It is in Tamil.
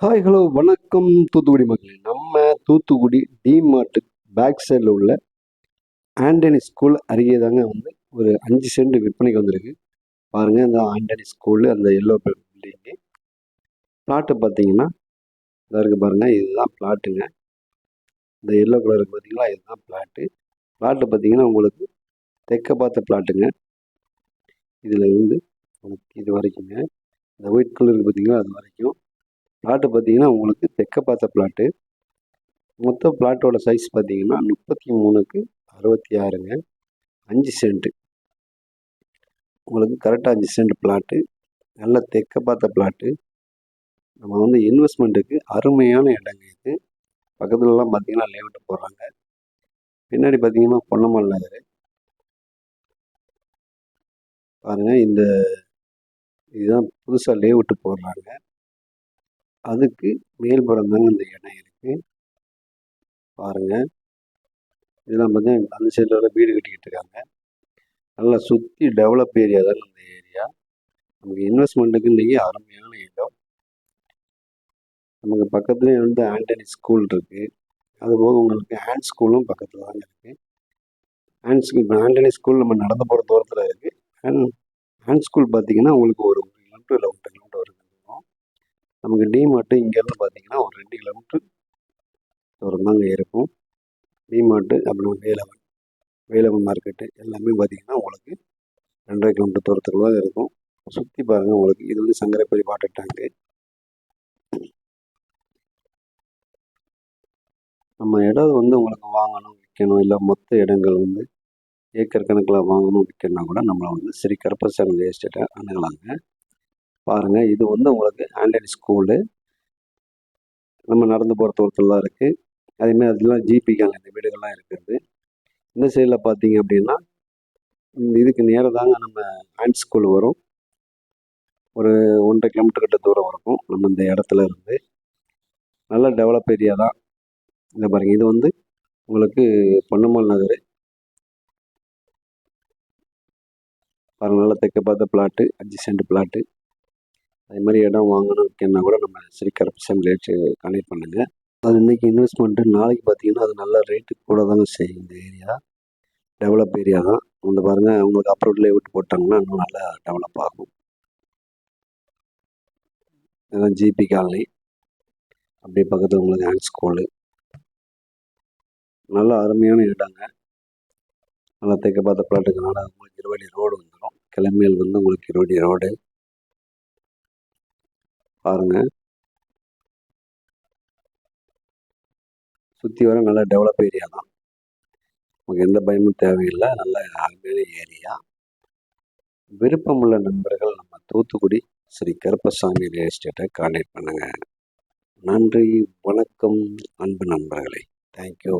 ஹாய் ஹலோ வணக்கம் தூத்துக்குடி மக்களே. நம்ம தூத்துக்குடி டிமார்ட்டு பேக் சைடில் உள்ள ஆண்டனி ஸ்கூல் அருகே தாங்க வந்து ஒரு அஞ்சு சென்ட் விற்பனைக்கு வந்திருக்கு. பாருங்கள் இந்த ஆண்டனி ஸ்கூலு அந்த எல்லோ பில்டிங்கு பிளாட்டு பார்த்தீங்கன்னா இதாக இருக்குது பாருங்கள் இதுதான் பிளாட்டுங்க இந்த எல்லோ கலருக்கு பார்த்தீங்களா? இதுதான் பிளாட்டு பிளாட்டு பார்த்தீங்கன்னா உங்களுக்கு தெற்க பார்த்த பிளாட்டுங்க இதில் இருந்து இது வரைக்குங்க இந்த ஒயிட் கலருக்கு பார்த்தீங்கன்னா அது வரைக்கும். பிளாட்டு பார்த்தீங்கன்னா உங்களுக்கு தெற்க பார்த்த பிளாட்டு. மொத்த பிளாட்டோட சைஸ் பார்த்தீங்கன்னா முப்பத்தி மூணுக்கு அறுபத்தி ஆறுங்க. அஞ்சு சென்ட்டு உங்களுக்கு கரெக்டாக அஞ்சு சென்ட் பிளாட்டு. நல்ல தெற்க பார்த்த பிளாட்டு. நம்ம வந்து இன்வெஸ்ட்மெண்ட்டுக்கு அருமையான இடங்க இது. பக்கத்துலலாம் பார்த்தீங்கன்னா லேவுட்டு போடுறாங்க. பின்னாடி பார்த்தீங்கன்னா பொன்னமல் நகர். பாருங்கள் இந்த இதுதான் புதுசாக லேவுட்டு போடுறாங்க. அதுக்கு மேல்புறம் தாங்க இந்த இடம் இருக்குது பாருங்கள் இதெல்லாம் பார்த்தீங்கன்னா அந்த சைடில் வீடு கட்டிக்கிட்டு இருக்காங்க. நல்லா சுற்றி டெவலப் ஏரியா தான் இந்த ஏரியா நமக்கு இன்வெஸ்ட்மெண்ட்டுக்கு இன்றைக்கி அருமையான இடம். நமக்கு பக்கத்துலேயே வந்து ஆண்டனி ஸ்கூல் இருக்குது அதுபோக உங்களுக்கு ஹேண்ட் ஸ்கூலும் பக்கத்தில் தாங்க இருக்குது ஹேண்ட் ஸ்கூல் இப்போ ஆண்டனி ஸ்கூல் நம்ம நடந்து போகிற தூரத்தில் இருக்குது ஹேண்ட் ஹேண்ட் ஸ்கூல் பார்த்தீங்கன்னா உங்களுக்கு ஒரு ஒரு கிலோமீட்டர் இல்லை ஒன்றரை கிலோமீட்டர் வருது நமக்கு டிமார்ட்டு இங்கேருந்து பார்த்தீங்கன்னா ஒரு ரெண்டு கிலோமீட்டர் தூரம் தாங்க இருக்கும் டிமார்ட்டு அப்புறம் வேலவன் வேலவன் மார்க்கெட்டு எல்லாமே பார்த்தீங்கன்னா உங்களுக்கு ரெண்டரை கிலோமீட்டர் தூரத்துக்குள்ள தான் இருக்கும். சுற்றி பாருங்கள் உங்களுக்கு இது வந்து சங்கரப்பள்ளி வாட்டர் டேங்க்கு நம்ம இடம் வந்து உங்களுக்கு வாங்கணும் விற்கணும் இல்லை மொத்த இடங்கள் வந்து ஏக்கர் கணக்கில் வாங்கணும் விற்கணும்னா கூட நம்மளை வந்து ஸ்ரீ கருப்பசாமி எஸ்டேட்டை அணுகலாங்க. பாருங்கள் இது வந்து உங்களுக்கு ஆண்ட்ராய்டு ஸ்கூலு. நம்ம நடந்து போகிற தூரத்தில் தான் இருக்குது அதேமாதிரி அதெல்லாம் ஜிபிக்கான இந்த வீடுகள்லாம் இருக்கிறது இந்த சைடில் பார்த்தீங்க அப்படின்னா இதுக்கு நேராக தாங்க நம்ம ஆண்ட் ஸ்கூல் வரும். ஒரு ஒன்றரை கிலோமீட்டர் கிட்ட தூரம் இருக்கும் நம்ம இந்த இடத்துல இருந்து. நல்ல டெவலப் ஏரியா தான். இந்த பாருங்கள் இது வந்து உங்களுக்கு பொன்னம்மாள் நகர். பாருங்கள் நல்ல தைக்க பார்த்த பிளாட்டு அஞ்சு சென்ட் பிளாட்டு. அது மாதிரி இடம் வாங்கணும் அப்படின்னா கூட நம்ம ஸ்ரீ கருப்பசாமி ரேட்டு கனெக்ட் பண்ணுங்கள் அது இன்றைக்கி இன்வெஸ்ட்மெண்ட்டு நாளைக்கு பார்த்தீங்கன்னா அது நல்ல ரேட்டு கூட தாங்க செய்யும் இந்த ஏரியா டெவலப் ஏரியா தான். வந்து பாருங்கள் அவங்களுக்கு அப்ரோட்லேயே விட்டு போட்டாங்கன்னா இன்னும் நல்லா டெவலப் ஆகும். இதுதான் ஜிபி காலனி. அப்படியே பக்கத்தில் உங்களுக்கு ஹேண்ட் ஸ்கூலு நல்ல அருமையான இடங்க. நல்லா தேக்க பார்த்த பிளாட்டுக்கனால உங்களுக்கு இருபடி ரோடு வந்துடும் கிளம்பியல் வந்து உங்களுக்கு இருபடி ரோடு பாருங்க. சுற்றி வர நல்ல டெவலப் ஏரியா தான். நமக்கு எந்த பயமும் தேவையில்லை. நல்ல அருமையான ஏரியா. விருப்பமுள்ள நண்பர்கள் நம்ம தூத்துக்குடி ஸ்ரீ கருப்பசாமி ரியல் எஸ்டேட்டை கான்டாக்ட் பண்ணுங்கள் நன்றி வணக்கம் அன்பு நண்பர்களே. தேங்க்யூ